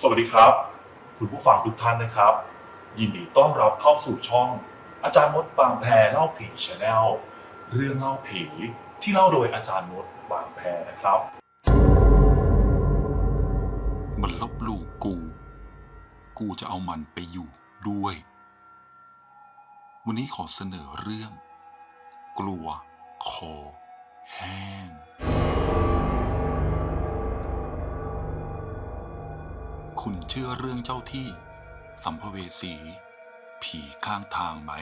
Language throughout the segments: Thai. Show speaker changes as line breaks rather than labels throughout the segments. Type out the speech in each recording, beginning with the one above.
สวัสดีครับ คุณผู้ฟังทุกท่านนะครับ ยินดีต้อนรับเข้าสู่ช่อง อาจารย์มดบางแพรเล่าผีชาแนลเรื่องเล่าผีที่เล่าโดยอาจารย์มดบางแพรนะครับ
มันลบลู่กู กูจะเอามันไปอยู่ด้วย วันนี้ขอเสนอเรื่อง กลัวคอแห้ง คุณเชื่อเรื่องเจ้าที่ สัมภเวสี ผีข้างทางไหม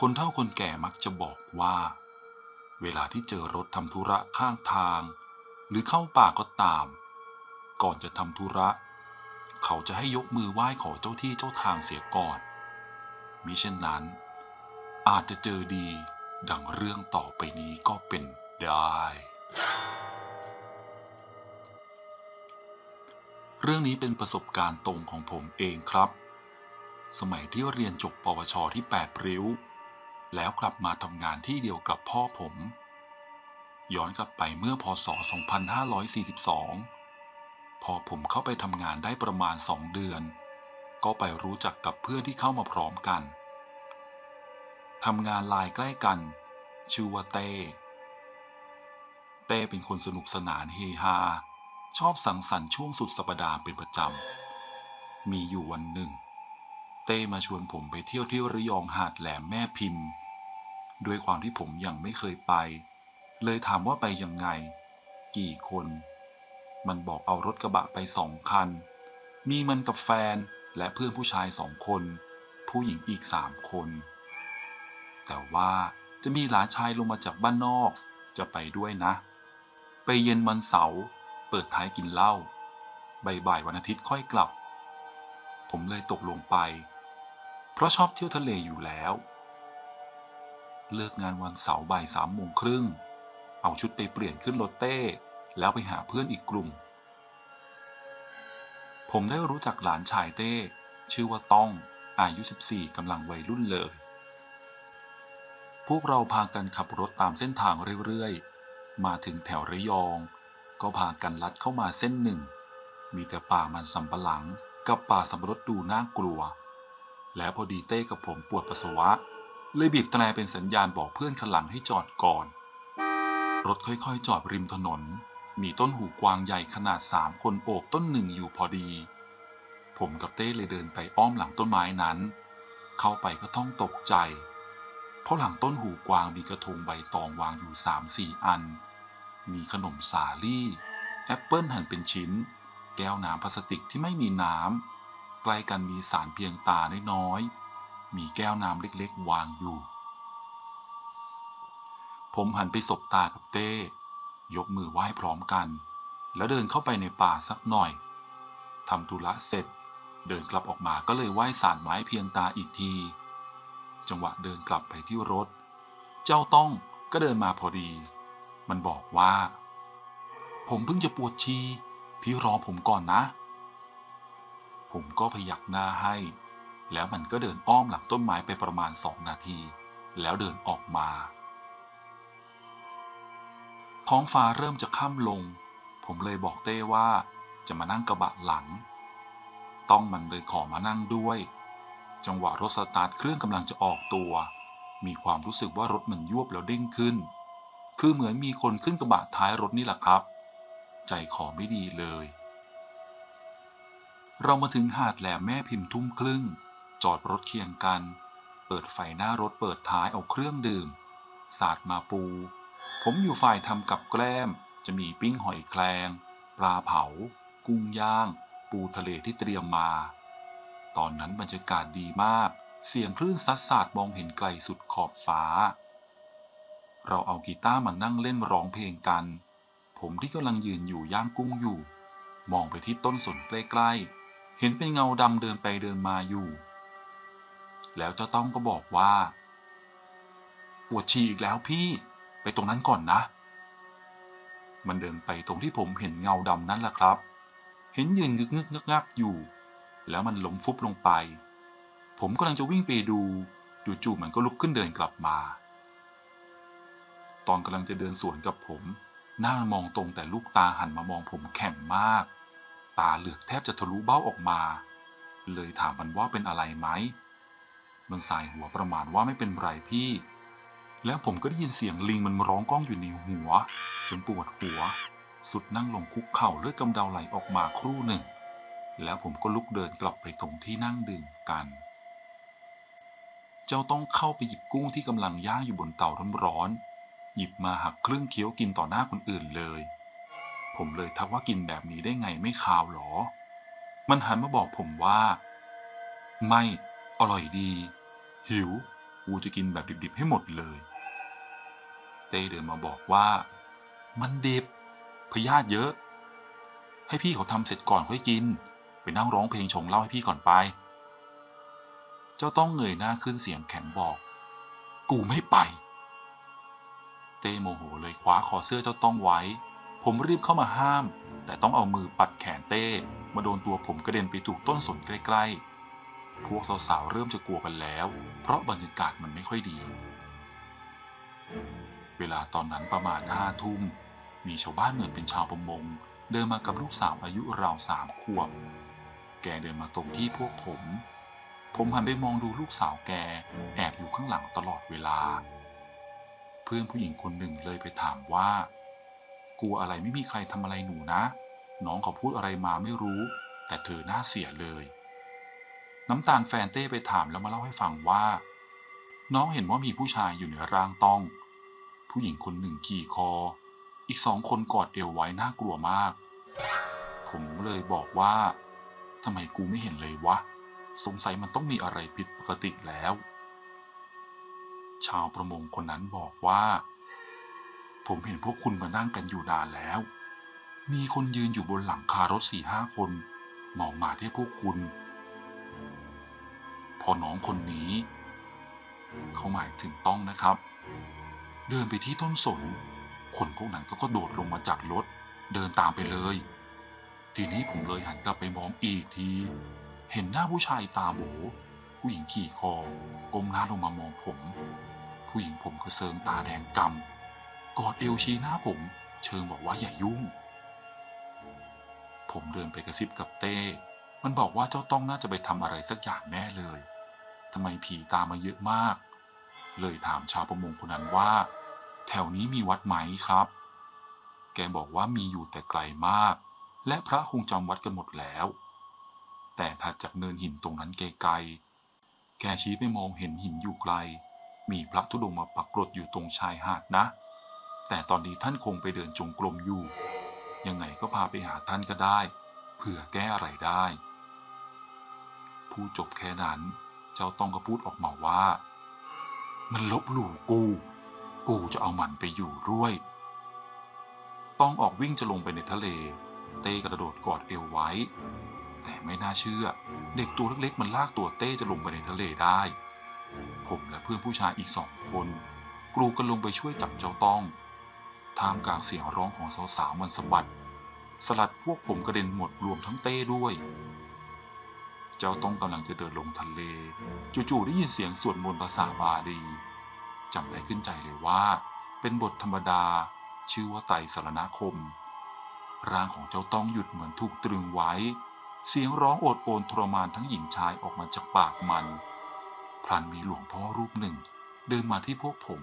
คนเฒ่าคนแก่มักจะบอกว่า เวลาที่เจอรถทำธุระข้างทาง หรือเข้าป่าก็ตาม ก่อนจะทำธุระ เขาจะให้ยกมือไหว้ขอเจ้าที่เจ้าทางเสียก่อน มิเช่นนั้น อาจจะเจอดีดังเรื่องต่อไปนี้ก็เป็น ได้ เรื่องนี้เป็นประสบการณ์ตรงของผมเองครับ สมัยที่เรียนจบปวชที่ 8 ริ้ว แล้วกลับมาทำงานที่เดียวกับพ่อผม ย้อนกลับไปเมื่อพศ 2542 พอผมเข้าไปทำงานได้ประมาณสองเดือน ก็ไปรู้จักกับเพื่อนที่เข้ามาพร้อมกันทำงานลายใกล้กัน ชื่อว่าเต้ เต้เป็นคนสนุกสนานเฮฮา ชอบสังสรรค์ช่วงสุดสัปดาห์เป็นประจำ มีอยู่วันหนึ่ง เต้มาชวนผมไปเที่ยวที่ระยองหาดแหลมแม่พิมพ์ ด้วยความที่ผมยังไม่เคยไป เลยถามว่าไปยังไง กี่คน มันบอกเอารถกระบะไปสองคัน มีมันกับแฟนและเพื่อนผู้ชายสองคน ผู้หญิงอีกสามคน แต่ว่าจะมีหลานชายลงมาจากบ้านนอกจะไปด้วยนะ ไปเย็นวันเสาร์เปิดท้ายกินเหล้าบ่ายๆวันอาทิตย์ค่อยกลับ ผมเลยตกลงไป เพราะชอบเที่ยวทะเลอยู่แล้ว เลิกงานวันเสาร์บ่ายสามโมงครึ่ง เอาชุดไปเปลี่ยนขึ้นรถเต้ แล้วไปหาเพื่อนอีกกลุ่ม ผมได้รู้จักหลานชายเต้ ชื่อว่าต้อง อายุ 14กำลังวัยรุ่นเลย พวกเราพากันขับรถตามเส้นทางเรื่อยๆ มาถึงแถวระยอง ก็พากันลัดเข้ามาเส้นหนึ่ง มีแต่ป่ามันสำปะหลังกับป่าสับปะรดดูน่ากลัว แล้วพอดีเต้กับผมปวดปัสสาวะ เลยบีบแตรเป็นสัญญาณบอกเพื่อนคันหลังให้จอดก่อน รถค่อยๆ จอดริมถนน มีต้นหูกวางใหญ่ขนาดสามคนโอบต้นหนึ่งอยู่พอดี ผมกับเต้เลยเดินไปอ้อมหลังต้นไม้นั้น เข้าไปก็ต้องตกใจ เพราะหลังต้นหูกวางมีกระทงใบตองวางอยู่สามสี่อัน มีขนมสาลี่ แอปเปิลหั่นเป็นชิ้น แก้วน้ำพลาสติกที่ไม่มีน้ำใกล้กันมีสารเพียงตาน้อยๆมีแก้วน้ำเล็กๆ วางอยู่ ผมหันไปสบตากับเต้ ยกมือไหว้พร้อมกัน แล้วเดินเข้าไปในป่าสักหน่อยทำธุระเสร็จ เดินกลับออกมาก็เลยไหว้สารไม้เพียงตาอีกที จังหวะเดินกลับไปที่รถ เจ้าต้องก็เดินมาพอดี มันบอกว่า ผมเพิ่งจะปวดชีพี่รอผมก่อนนะ ผมก็พยักหน้าให้ แล้วมันก็เดินอ้อมหลังต้นไม้ไปประมาณสองนาที แล้วเดินออกมา ท้องฟ้าเริ่มจะค่ำลง ผมเลยบอกเต้ว่าจะมานั่งกระบะหลัง ต้องมันเลยขอมานั่งด้วย จังหวะรถสตาร์ทเครื่องกำลังจะออกตัว มีความรู้สึกว่ารถมันยวบแล้วเด้งขึ้น คือเหมือนมีคนขึ้นกระบะท้ายรถนี่แหละครับ ใจคอไม่ดีเลย เรามาถึงหาดแหลมแม่พิมพ์ทุ่มครึ่ง จอดรถเคียงกัน เปิดไฟหน้ารถเปิดท้ายเอาเครื่องดื่ม สาดมาปู ผมอยู่ฝ่ายทำกับแกล้ม จะมีปิ้งหอยแคลง ปลาเผา กุ้งย่าง ปูทะเลที่เตรียมมา ตอนนั้นบรรยากาศดีมาก เสียงคลื่นซัดสาดมองเห็นไกลสุดขอบฟ้า เราเอากีตาร์มานั่งเล่นร้องเพลงกัน ผมที่กำลังยืนอยู่ย่างกุ้งอยู่ มองไปที่ต้นสนใกล้ๆ เห็นเป็นเงาดำเดินไปเดินมาอยู่ แล้วเจ้าต้องก็บอกว่าปวดฉี่อีกแล้วพี่ ไปตรงนั้นก่อนนะ มันเดินไปตรงที่ผมเห็นเงาดำนั่นแหละครับ เห็นยืนงึกงึกงักงักอยู่ แล้วมันล้มฟุบลงไป ผมกำลังจะวิ่งไปดูจู่ๆมันก็ลุกขึ้นเดินกลับมา ตอนกำลังจะเดินสวนกับผม หน้ามันมองตรงแต่ลูกตาหันมามองผมแข็งมาก ตาเหลือกแทบจะทะลุเบ้าออกมา เลยถามมันว่าเป็นอะไรไหม มันสายหัวประมาณว่าไม่เป็นไรพี่ แล้วผมก็ได้ยินเสียงลิงมันร้องก้องอยู่ในหัวจนปวดหัว สุดนั่งลงคุกเข่าเลือดกำเดาไหลออกมาครู่หนึ่ง แล้วผมก็ลุกเดินกลับไปตรงที่นั่งดื่มกัน เจ้าต้องเข้าไปหยิบกุ้งที่กำลังย่างอยู่บนเตาร้อนๆหยิบมาหักครึ่งเคี้ยวกินต่อหน้าคนอื่นเลย ผมเลยทักว่ากินแบบนี้ได้ไงไม่คาวหรอ มันหันมาบอกผมว่า ไม่อร่อยดี หิว กูจะกินแบบดิบๆให้หมดเลย เต้เดินมาบอกว่า มันดิบพยาธิเยอะ ให้พี่เขาทำเสร็จก่อนค่อยกิน ไปนั่งร้องเพลงชงเหล้าให้พี่ก่อนไป เจ้าต้องเงยหน้าขึ้นเสียงแข็งบอก กูไม่ไป เต้โมโหเลยคว้าคอเสื้อเจ้าต้องไว้ ผมรีบเข้ามาห้าม แต่ต้องเอามือปัดแขนเต้มาโดนตัวผมกระเด็นไปถูกต้นสนใกล้ๆ พวกสาวๆเริ่มจะกลัวกันแล้ว เพราะบรรยากาศมันไม่ค่อยดี เวลาตอนนั้นประมาณห้าทุ่มมีชาวบ้านเหมือนเป็นชาวประมง เดินมากับลูกสาวอายุราวสามขวบ แกเดินมาตรงที่พวกผม ผมหันไปมองดูลูกสาวแกแอบอยู่ข้างหลังตลอดเวลา เพื่อนผู้หญิงคนหนึ่งเลยไปถามว่า กลัวอะไรไม่มีใครทำอะไรหนูนะ น้องเขาพูดอะไรมาไม่รู้ แต่เธอหน้าเสียเลย น้ำตาลแฟนเต้ไปถามแล้วมาเล่าให้ฟังว่า น้องเห็นว่ามีผู้ชายอยู่ในร่างต้อง ผู้หญิงคนหนึ่งขี่คอ อีกสองคนกอดเอวไว้น่ากลัวมาก ผมเลยบอกว่า ทำไมกูไม่เห็นเลยวะ สงสัยมันต้องมีอะไรผิดปกติแล้ว ชาวประมงคนนั้นบอกว่า ผมเห็นพวกคุณมานั่งกันอยู่นานแล้ว มีคนยืนอยู่บนหลังคารถสี่ห้าคน มองมาที่พวกคุณ พอน้องคนนี้ เขาหมายถึงต้องนะครับ เดินไปที่ต้นสนคนพวกนั้นก็กระโดดลงมาจากรถ เดินตามไปเลย ทีนี้ผมเลยหันกลับไปมองอีกที เห็นหน้าผู้ชายตาโบผู้หญิงขี่คอก้มหน้าลงมามองผม ผู้หญิงผมก็เซิงตาแดงกำกอดเอวชี้หน้าผม เชิงบอกว่าอย่ายุ่ง ผมเดินไปกระซิบกับเต้ มันบอกว่าเจ้าต้องน่าจะไปทำอะไรสักอย่างแน่เลยทำไมผีตามมาเยอะมาก เลยถามชาวประมงคนนั้นว่า แถวนี้มีวัดไหมครับ แกบอกว่ามีอยู่แต่ไกลมาก และพระคงจำวัดกันหมดแล้ว แต่ถัดจากเนินหินตรงนั้นไกลๆ แกชี้ไปมองเห็นหินอยู่ไกล มีพระธุดงมาปักกรดอยู่ตรงชายหาดนะ แต่ตอนนี้ท่านคงไปเดินจงกรมอยู่ ยังไงก็พาไปหาท่านก็ได้ เผื่อแก้อะไรได้พูดจบแค่นั้น เจ้าต้องก็พูดออกมาว่า มันลบหลู่กู กูจะเอามันไปอยู่ด้วย ต้องออกวิ่งจะลงไปในทะเล เต้กระโดดกอดเอวไว้ แต่ไม่น่าเชื่อ เด็กตัวเล็กๆ มันลากตัวเต้จะลงไปในทะเลได้ ผมและเพื่อนผู้ชายอีกสองคน กรูกันลงไปช่วยจับเจ้าต้องท่ามกลางเสียงร้องของสาวๆมันสะบัด สลัดพวกผมกระเด็นหมดรวมทั้งเต้ด้วย เจ้าต้องกำลังจะเดินลงทะเล จู่ๆได้ยินเสียงสวดมนต์ภาษาบาลีจำได้ขึ้นใจเลยว่า เป็นบทธรรมดาชื่อว่าไตรสรณคม ร่างของเจ้าต้องหยุดเหมือนถูกตรึงไว้ เสียงร้องโอดโอนทรมานทั้งหญิงชายออกมาจากปากมัน พลันมีหลวงพ่อรูปหนึ่ง เดินมาที่พวกผม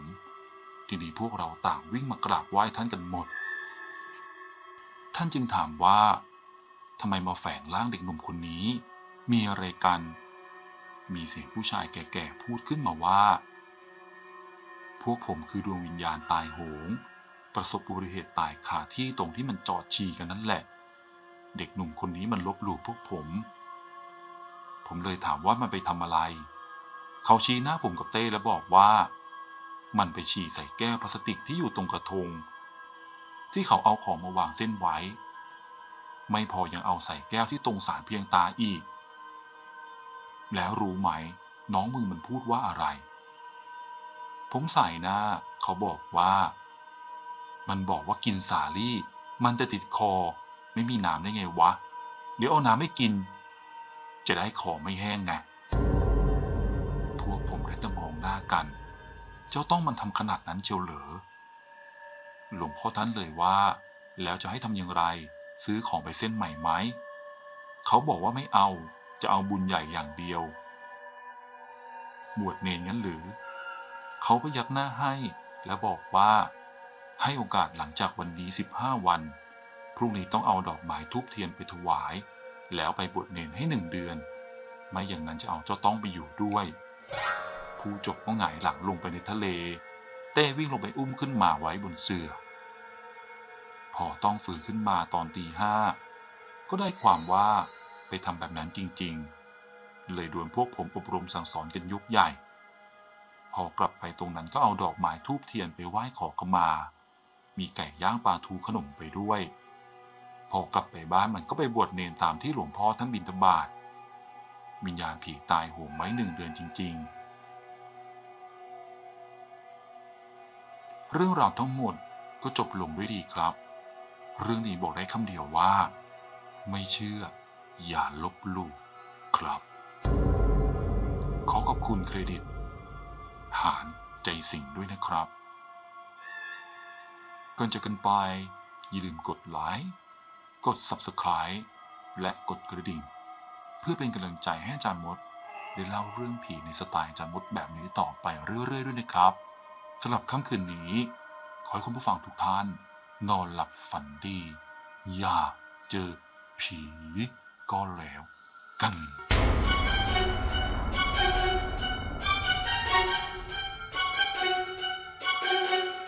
ทีนี้พวกเราต่างวิ่งมากราบไหว้ท่านกันหมด ท่านจึงถามว่าทำไมมาแฝงร่างเด็กหนุ่มคนนี้ มีอะไรกัน มีเสียงผู้ชายแก่ๆพูดขึ้นมาว่า พวกผมคือดวงวิญญาณตายโหง ประสบอุบัติเหตุตายคาที่ตรงที่มันจอดชีกันนั่นแหละ เด็กหนุ่มคนนี้มันลบหลู่พวกผม ผมเลยถามว่ามันไปทำอะไร เขาชี้หน้าผมกับเต้แล้วบอกว่า มันไปฉี่ใส่แก้วพลาสติกที่อยู่ตรงกระทง ที่เขาเอาของมาวางเส้นไว้ ไม่พอยังเอาใส่แก้วที่ตรงสารเพียงตาอีก แล้วรู้ไหม น้องมือมันพูดว่าอะไร ผมใส่หน้า เขาบอกว่า มันบอกว่ากินสาลี่ มันจะติดคอ ไม่มีน้ำได้ไงวะ เดี๋ยวเอาน้ำไม่กิน จะได้คอไม่แห้งไง พวกผมได้แต่มองหน้ากัน เจ้าต้องมันทำขนาดนั้นเชียวเหรอ หลวงพ่อท่านเลยว่า แล้วจะให้ทำอย่างไร ซื้อของไปเส้นใหม่ไหม เขาบอกว่าไม่เอา จะเอาบุญใหญ่อย่างเดียว บวชเนนงั้นหรือ เขาพยักหน้าให้และบอกว่า ให้โอกาสหลังจากวันนี้ 15 วัน พรุ่งนี้ต้องเอาดอกไม้ทูบเทียนไปถวาย แล้วไปบวชเนนให้หนึ่งเดือน ไม่อย่างนั้นจะเอาเจ้าต้องไปอยู่ด้วย ผู้จบก็หงายหลังลงไปในทะเล เต้วิ่งลงไปอุ้มขึ้นมาไว้บนเสือ่อพอต้องฝืนขึ้นมาตอนตีห้าก็ได้ความว่าไปทำแบบนั้นจริง ๆ เลยโดนพวกผมอบรมสั่งสอนกันยุกใหญ่ พอกลับไปตรงนั้นก็เอาดอกไม้ทูบเทียนไปไหว้ขอขมา มีไก่ย่างปลาทูขนมไปด้วย พอกลับไปบ้านมันก็ไปบวชเนนตามที่หลวงพ่อท่านบิณฑบาตวิญญาณผีตายโหงไว้หนึ่งเดือนจริง ๆ เรื่องราวทั้งหมดก็จบลงด้วยดีครับ เรื่องนี้บอกได้คำเดียวว่า ไม่เชื่อ อย่าลบหลู่ครับ ขอขอบคุณเครดิต หารใจสิงห์ด้วยนะครับ ก่อนจะกันไป อย่าลืมกดไลค์กด Subscribe และกดกระดิ่ง เพื่อเป็นกำลังใจให้อาจารย์มดได้เล่าเรื่องผีในสไตล์อาจารย์มดแบบนี้ต่อไปเรื่อยๆด้วยนะครับสำหรับค่ำคืนนี้ ขอให้คุณผู้ฟังทุกท่าน นอนหลับฝันดี อย่าเจอผีก็แล้วกัน